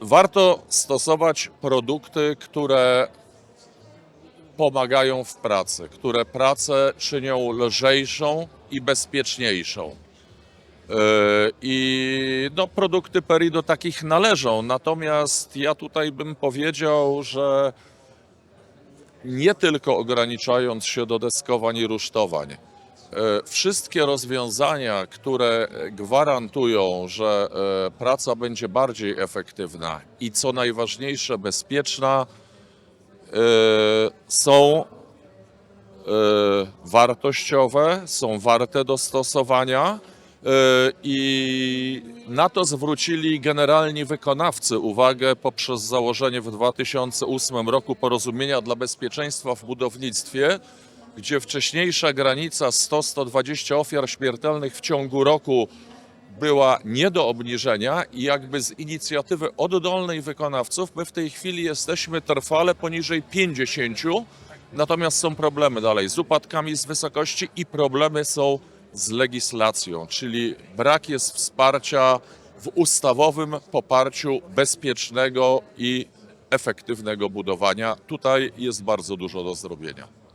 Warto stosować produkty, które pomagają w pracy, które pracę czynią lżejszą i bezpieczniejszą. Yy, I no, produkty Peri do takich należą. Natomiast ja tutaj bym powiedział, że nie tylko ograniczając się do deskowań i rusztowań, wszystkie rozwiązania, które gwarantują, że e, praca będzie bardziej efektywna i co najważniejsze, bezpieczna, e, są e, wartościowe, są warte dostosowania. e, I na to zwrócili generalni wykonawcy uwagę poprzez założenie w 2008 roku porozumienia dla bezpieczeństwa w budownictwie, gdzie wcześniejsza granica 100-120 ofiar śmiertelnych w ciągu roku była nie do obniżenia i jakby z inicjatywy oddolnej wykonawców my w tej chwili jesteśmy trwale poniżej 50, natomiast są problemy dalej z upadkami z wysokości i problemy są z legislacją, czyli brak jest wsparcia w ustawowym poparciu bezpiecznego i efektywnego budowania. Tutaj jest bardzo dużo do zrobienia.